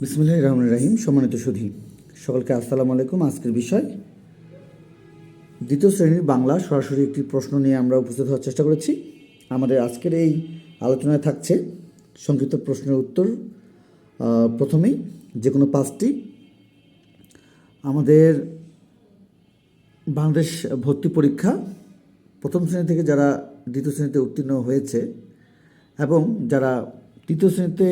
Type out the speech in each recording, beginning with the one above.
বিসমুল্লাহ রহমান রাহিম, সম্মানিত সুধী। সকলকে আসসালামু আলাইকুম। আজকের বিষয়, দ্বিতীয় শ্রেণির বাংলা সরাসরি একটি প্রশ্ন নিয়ে আমরা উপস্থিত হওয়ার চেষ্টা করেছি। আমাদের আজকের এই আলোচনায় থাকছে সংক্ষিপ্ত প্রশ্নের উত্তর। প্রথমেই যে কোনো পাঁচটি। আমাদের বাংলাদেশ ভর্তি পরীক্ষা প্রথম শ্রেণি থেকে যারা দ্বিতীয় শ্রেণীতে উত্তীর্ণ হয়েছে এবং যারা তৃতীয় শ্রেণীতে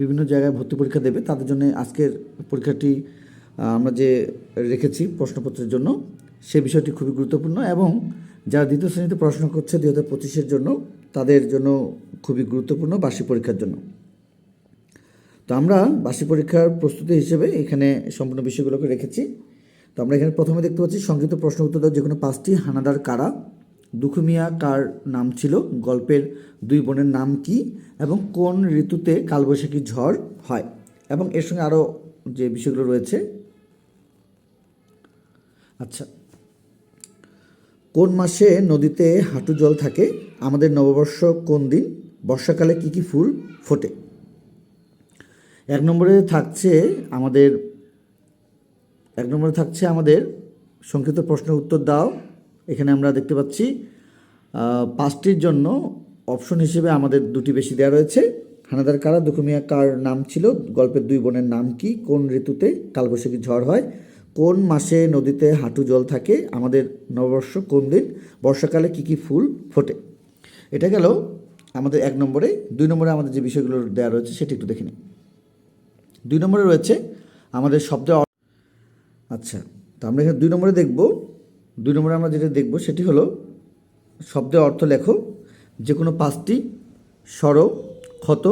বিভিন্ন জায়গায় ভর্তি পরীক্ষা দেবে, তাদের জন্য আজকের পরীক্ষাটি আমরা যে রেখেছি প্রশ্নপত্রের জন্য, সে বিষয়টি খুবই গুরুত্বপূর্ণ এবং যারা দ্বিতীয় শ্রেণীতে পড়াশোনা করছে দুই হাজার পঁচিশের জন্য, তাদের জন্য খুবই গুরুত্বপূর্ণ বার্ষিক পরীক্ষার জন্য। তো আমরা বার্ষিক পরীক্ষার প্রস্তুতি হিসেবে এখানে সম্পূর্ণ বিষয়গুলোকে রেখেছি। তো আমরা এখানে প্রথমে দেখতে পাচ্ছি, সংক্ষিপ্ত প্রশ্ন উত্তর দাও যে কোনো পাঁচটি, হানাদার কারা? দুখুমিয়া কার নাম ছিল? গল্পের দুই বোনের নাম কি? এবং কোন ঋতুতে কালবৈশাখী ঝড় হয়? এবং এর সঙ্গে আরও যে বিষয়গুলো রয়েছে। আচ্ছা। কোন মাসে নদীতে হাঁটু জল থাকে? আমাদের নববর্ষ কোন দিন? বর্ষাকালে কি কি ফুল ফোটে? এক নম্বরে থাকছে আমাদের, এক নম্বরে থাকছে আমাদের সংক্ষিপ্ত প্রশ্নের উত্তর দাও। এখানে আমরা দেখতে পাচ্ছি পাঁচটির জন্য অপশন হিসেবে আমাদের দুটি বেশি দেওয়া রয়েছে। হানাদার কারা, দুখুমিয়া কার নাম ছিল? গল্পের দুই বোনের নাম কি? কোন ঋতুতে কালবৈশাখী ঝড় হয়? কোন মাসে নদীতে হাঁটু জল থাকে? আমাদের নববর্ষ কোন দিন? বর্ষাকালে কি কি ফুল ফোটে? এটা গেল আমাদের এক নম্বরে। দুই নম্বরে আমাদের যে বিষয়গুলো দেওয়া রয়েছে সেটি একটু দেখে নিই। দুই নম্বরে রয়েছে আমাদের শব্দের আচ্ছা তো আমরা এখানে দুই নম্বরে দেখব। দুই নম্বরে আমরা যেটা দেখব সেটি হলো শব্দের অর্থ লেখো যে কোনো পাঁচটি স্বর ক্ষত,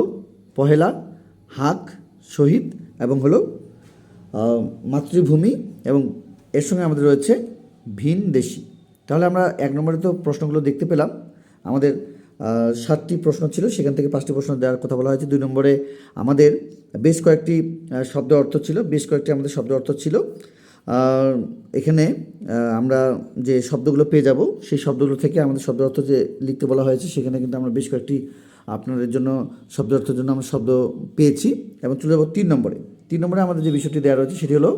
পহেলা, হাক, শহীদ, এবং হলো মাতৃভূমি, এবং এর সঙ্গে আমাদের রয়েছে ভিন দেশি। তাহলে আমরা এক নম্বরে তো প্রশ্নগুলো দেখতে পেলাম। আমাদের সাতটি প্রশ্ন ছিল, সেখান থেকে পাঁচটি প্রশ্ন দেওয়ার কথা বলা হয়েছে। দুই নম্বরে আমাদের বেশ কয়েকটি শব্দ অর্থ ছিল, বেশ কয়েকটি আমাদের শব্দ অর্থ ছিল। এখানে আমরা যে শব্দগুলো পেয়ে যাব, সেই শব্দগুলো থেকে আমাদের শব্দ অর্থ যে লিখতে বলা হয়েছে, সেখানে কিন্তু আমরা বেশ কয়েকটি আপনাদের জন্য শব্দ অর্থের জন্য আমরা শব্দ পেয়েছি। এবং চলে যাব তিন নম্বরে। তিন নম্বরে আমাদের যে বিষয়টি দেওয়া রয়েছে, সেটি হলো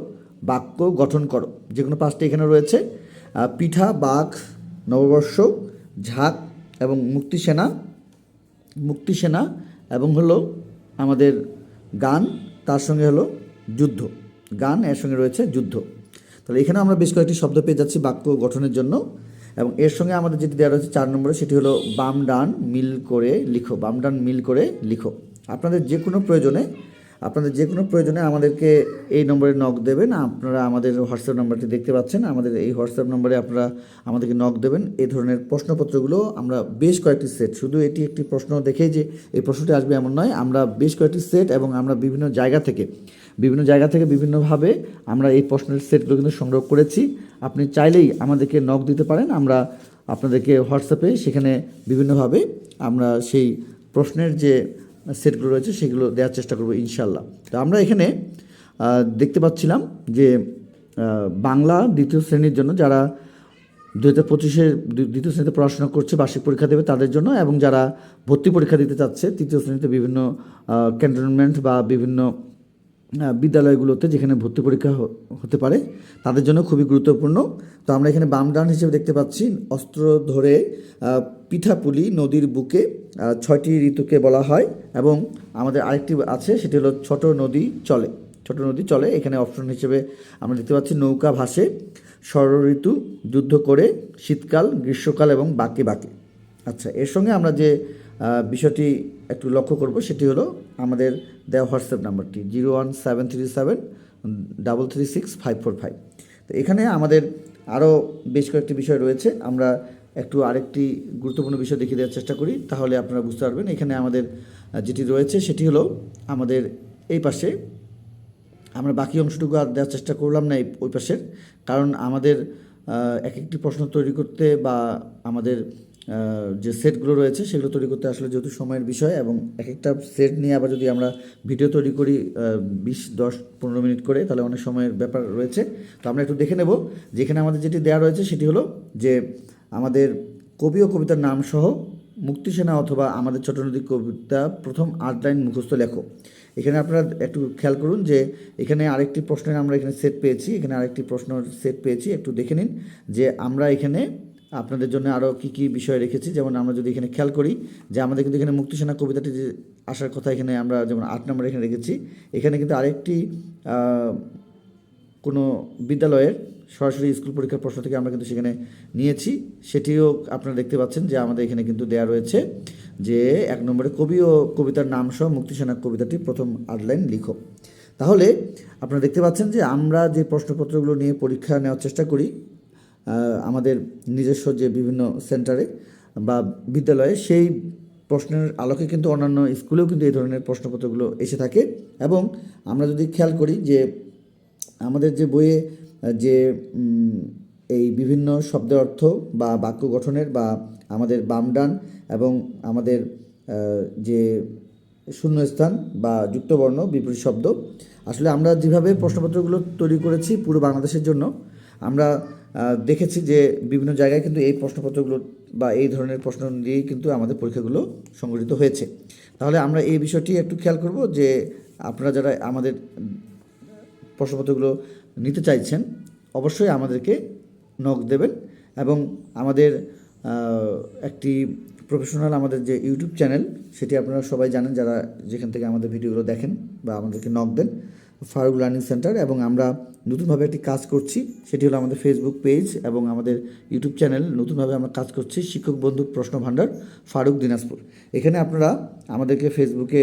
বাক্য গঠন করো। যে কোনো পাঁচটি এখানে রয়েছে পিঠা, বাঘ, নববর্ষ, ঝাঁক এবং মুক্তিসেনা মুক্তিসেনা এবং হলো আমাদের গান, তার সঙ্গে হলো যুদ্ধ। গান, এর সঙ্গে রয়েছে যুদ্ধ। তাহলে এখানে আমরা বেশ কয়েকটি শব্দ পেয়ে যাচ্ছি বাক্য গঠনের জন্য। এবং এর সঙ্গে আমাদের যেটি দেওয়া রয়েছে চার নম্বরে, সেটি হলো বাম ডান মিল করে লিখো বাম ডান মিল করে লিখো। আপনাদের যে কোনো প্রয়োজনে আপনাদের যে কোনো প্রয়োজনে আমাদেরকে এই নম্বরে নক দেবেন। আপনারা আমাদের হোয়াটসঅ্যাপ নাম্বারটি দেখতে পাচ্ছেন। আমাদের এই হোয়াটসঅ্যাপ নম্বরে আপনারা আমাদেরকে নক দেবেন। এই ধরনের প্রশ্নপত্রগুলো আমরা বেশ কয়েকটি সেট শুধু এটি একটি প্রশ্ন দেখেই যে এই প্রশ্নটি আসবে এমন নয়, আমরা বেশ কয়েকটি সেট এবং আমরা বিভিন্ন জায়গা থেকে, বিভিন্ন জায়গা থেকে বিভিন্নভাবে আমরা এই প্রশ্নের সেটগুলো কিন্তু সংগ্রহ করেছি। আপনি চাইলেই আমাদেরকে নক দিতে পারেন। আমরা আপনাদেরকে হোয়াটসঅ্যাপে সেখানে বিভিন্নভাবে আমরা সেই প্রশ্নের যে সেটগুলো রয়েছে, সেগুলো দেওয়ার চেষ্টা করব ইনশাল্লাহ তো আমরা এখানে দেখতে পাচ্ছিলাম যে বাংলা দ্বিতীয় শ্রেণির জন্য যারা দু হাজার পঁচিশে দ্বিতীয় শ্রেণীতে পড়াশোনা করছে, বার্ষিক পরীক্ষা দেবে তাদের জন্য এবং যারা ভর্তি পরীক্ষা দিতে চাচ্ছে, তৃতীয় শ্রেণীতে বিভিন্ন ক্যান্টনমেন্ট বা বিভিন্ন বিদ্যালয়গুলোতে যেখানে ভর্তি পরীক্ষা হতে পারে, তাদের জন্য খুবই গুরুত্বপূর্ণ। তো আমরা এখানে বাম ডান হিসেবে দেখতে পাচ্ছি, অস্ত্র ধরে পিঠাপুলি নদীর বুকে ছয়টি ঋতুকে বলা হয় এবং আমাদের আরেকটি আছে, সেটি হলো ছোট নদী চলে। ছোট নদী চলে, এখানে অপশন হিসেবে আমরা দেখতে পাচ্ছি নৌকা ভাসে ষড় ঋতু যুদ্ধ করে, শীতকাল, গ্রীষ্মকাল এবং বাকি বাকি। আচ্ছা এর সঙ্গে আমরা যে বিষয়টি একটু লক্ষ্য করব, সেটি হলো আমাদের দেওয়া হোয়াটসঅ্যাপ নাম্বারটি zero one seven three seven, double three six, five four five. তো এখানে আমাদের আরও বেশ কয়েকটি বিষয় রয়েছে, আমরা একটু আরেকটি গুরুত্বপূর্ণ বিষয় দেখিয়ে দেওয়ার চেষ্টা করি, তাহলে আপনারা বুঝতে পারবেন। এখানে আমাদের যেটি রয়েছে, সেটি হলো আমাদের এই পাশে, আমরা বাকি অংশটুকু আর দেওয়ার চেষ্টা করলাম না এই, ওই পাশের, কারণ আমাদের এক একটি প্রশ্ন তৈরি করতে বা আমাদের যে সেটগুলো রয়েছে সেগুলো তৈরি করতে আসলে যেহেতু সময়ের বিষয় এবং এক একটা সেট নিয়ে আবার যদি আমরা ভিডিও তৈরি করি বিশ, দশ, পনেরো মিনিট করে, তাহলে অনেক সময়ের ব্যাপার রয়েছে। তো আমরা একটু দেখে নেব। যেখানে আমাদের যেটি দেওয়া রয়েছে সেটি হলো যে আমাদের কবি ও কবিতার নাম সহ মুক্তিসেনা অথবা আমাদের ছোট নদী কবিতা প্রথম আট লাইন মুখস্থ লেখো। এখানে আপনারা একটু খেয়াল করুন যে এখানে আরেকটি প্রশ্নের আমরা এখানে সেট পেয়েছি। এখানে আরেকটি প্রশ্ন সেট পেয়েছি। একটু দেখে নিন যে আমরা এখানে আপনাদের জন্য আরও কী কী বিষয় রেখেছি? যেমন আমরা যদি এখানে খেয়াল করি যে আমাদের কিন্তু এখানে মুক্তিসেনা কবিতাটি যে আসার কথা এখানে আমরা যেমন আট নম্বর এখানে রেখেছি, এখানে কিন্তু আরেকটি কোনো বিদ্যালয়ের সরাসরি স্কুল পরীক্ষার প্রশ্ন থেকে আমরা কিন্তু সেখানে নিয়েছি। সেটিও আপনারা দেখতে পাচ্ছেন যে আমাদের এখানে কিন্তু দেয়া রয়েছে যে এক নম্বরে কবি ও কবিতার নাম সহ মুক্তিসেনা কবিতাটি প্রথম আটলাইন লিখো। তাহলে আপনারা দেখতে পাচ্ছেন যে আমরা যে প্রশ্নপত্রগুলো নিয়ে পরীক্ষা নেওয়ার চেষ্টা করি আমাদের নিজস্ব যে বিভিন্ন সেন্টারে বা বিদ্যালয়ে সেই প্রশ্নের আলোকে কিন্তু অন্যান্য স্কুলেও কিন্তু এই ধরনের প্রশ্নপত্রগুলো এসে থাকে। এবং আমরা যদি খেয়াল করি যে আমাদের যে বইয়ে, যে এই বিভিন্ন শব্দের অর্থ বা বাক্য গঠনের বা আমাদের বাম ডান এবং আমাদের যে শূন্যস্থান বা যুক্তবর্ণ, বিপরীত শব্দ, আসলে আমরা যেভাবে প্রশ্নপত্রগুলো তৈরি করেছি পুরো বাংলাদেশের জন্য আমরা দেখেছি যে বিভিন্ন জায়গায় কিন্তু এই প্রশ্নপত্রগুলো বা এই ধরনের প্রশ্ন দিয়েই কিন্তু আমাদের পরীক্ষাগুলো সংগঠিত হয়েছে। তাহলে আমরা এই বিষয়টি একটু খেয়াল করব যে আপনারা যারা আমাদের প্রশ্নপত্রগুলো নিতে চাইছেন, অবশ্যই আমাদেরকে নক দেবেন এবং আমাদের একটি প্রফেশনাল আমাদের যে ইউটিউব চ্যানেল, সেটি আপনারা সবাই জানেন যারা যেখান থেকে আমাদের ভিডিওগুলো দেখেন বা আমাদেরকে নক দেন। ফারুক লার্নিং সেন্টার এবং আমরা নতুনভাবে একটি কাজ করছি, সেটি হলো আমাদের ফেসবুক পেজ এবং আমাদের ইউটিউব চ্যানেল নতুনভাবে আমরা কাজ করছি শিক্ষক বন্ধু প্রশ্ন ভাণ্ডার, ফারুক দিনাজপুর। এখানে আপনারা আমাদেরকে ফেসবুকে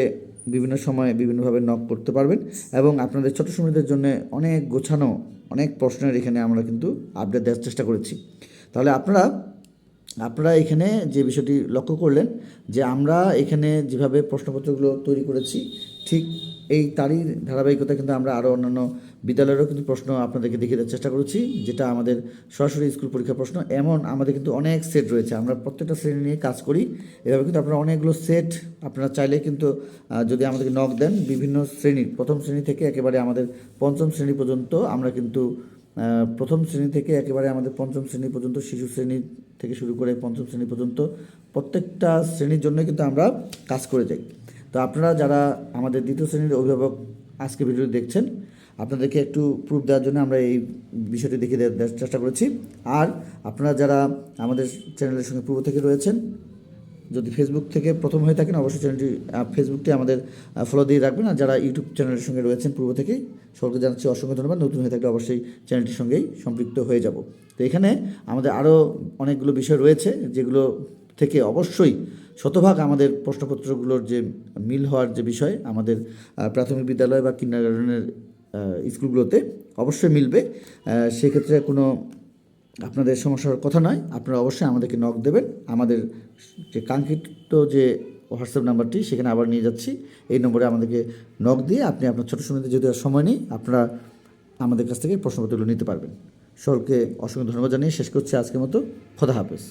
বিভিন্ন সময়ে বিভিন্নভাবে নক করতে পারবেন এবং আপনাদের ছোট সময়দের জন্য অনেক গোছানো, অনেক প্রশ্নের এখানে আমরা কিন্তু আপডেট দেওয়ার চেষ্টা করেছি। তাহলে আপনারা আপনারা এখানে যে বিষয়টি লক্ষ্য করলেন যে আমরা এখানে যেভাবে প্রশ্নপত্রগুলো তৈরি করেছি ঠিক এই তারই ধারাবাহিকতা কিন্তু আমরা আরও অন্যান্য বিদ্যালয়েরও কিন্তু প্রশ্ন আপনাদেরকে দেখিয়ে দেওয়ার চেষ্টা করেছি, যেটা আমাদের সরাসরি স্কুল পরীক্ষা প্রশ্ন। এমন আমাদের কিন্তু অনেক সেট রয়েছে, আমরা প্রত্যেকটা শ্রেণি নিয়ে কাজ করি, এভাবে কিন্তু আপনারা অনেকগুলো সেট আপনারা চাইলে কিন্তু যদি আমাদেরকে নক দেন, বিভিন্ন শ্রেণির, প্রথম শ্রেণি থেকে একেবারে আমাদের পঞ্চম শ্রেণি পর্যন্ত আমরা কিন্তু প্রথম শ্রেণি থেকে একেবারে আমাদের পঞ্চম শ্রেণি পর্যন্ত, শিশু শ্রেণি থেকে শুরু করে পঞ্চম শ্রেণি পর্যন্ত প্রত্যেকটা শ্রেণির জন্য কিন্তু আমরা কাজ করে যাই। তো আপনারা যারা আমাদের দ্বিতীয় শ্রেণির অভিভাবক আজকে ভিডিও দেখছেন, আপনাদেরকে একটু প্রুফ দেওয়ার জন্য আমরা এই বিষয়টি দেখিয়ে দেওয়ার চেষ্টা করেছি। আর আপনারা যারা আমাদের চ্যানেলের সঙ্গে পূর্ব থেকে রয়েছেন, যদি ফেসবুক থেকে প্রথম হয়ে থাকেন, অবশ্যই চ্যানেলটি ফেসবুকটি আমাদের ফলো দিয়ে রাখবেন। আর যারা ইউটিউব চ্যানেলের সঙ্গে রয়েছেন পূর্ব থেকেই সকলকে জানাচ্ছি অসংখ্য ধন্যবাদ। নতুন হয়ে থাকলে অবশ্যই চ্যানেলটির সঙ্গেই সম্পৃক্ত হয়ে যাব। তো এখানে আমাদের আরও অনেকগুলো বিষয় রয়েছে, যেগুলো থেকে অবশ্যই শতভাগ আমাদের প্রশ্নপত্রগুলোর যে মিল হওয়ার যে বিষয়, আমাদের প্রাথমিক বিদ্যালয় বা কিন্ডার গার্ডেনের স্কুলগুলোতে অবশ্যই মিলবে। সেক্ষেত্রে কোনো আপনাদের সমস্যার কথা নয়। আপনারা অবশ্যই আমাদেরকে নক দেবেন। আমাদের যে কাঙ্ক্ষিত যে হোয়াটসঅ্যাপ নাম্বারটি, সেখানে আবার নিয়ে যাচ্ছি। এই নম্বরে আমাদেরকে নক দিয়ে আপনি আপনার ছোটো সময়তে যদি আর সময় নেই, আপনারা আমাদের কাছ থেকে প্রশ্নপত্রগুলো নিতে পারবেন। সকলকে অসংখ্য ধন্যবাদ জানিয়ে শেষ করছি আজকের মতো। খোদা হাফেজ।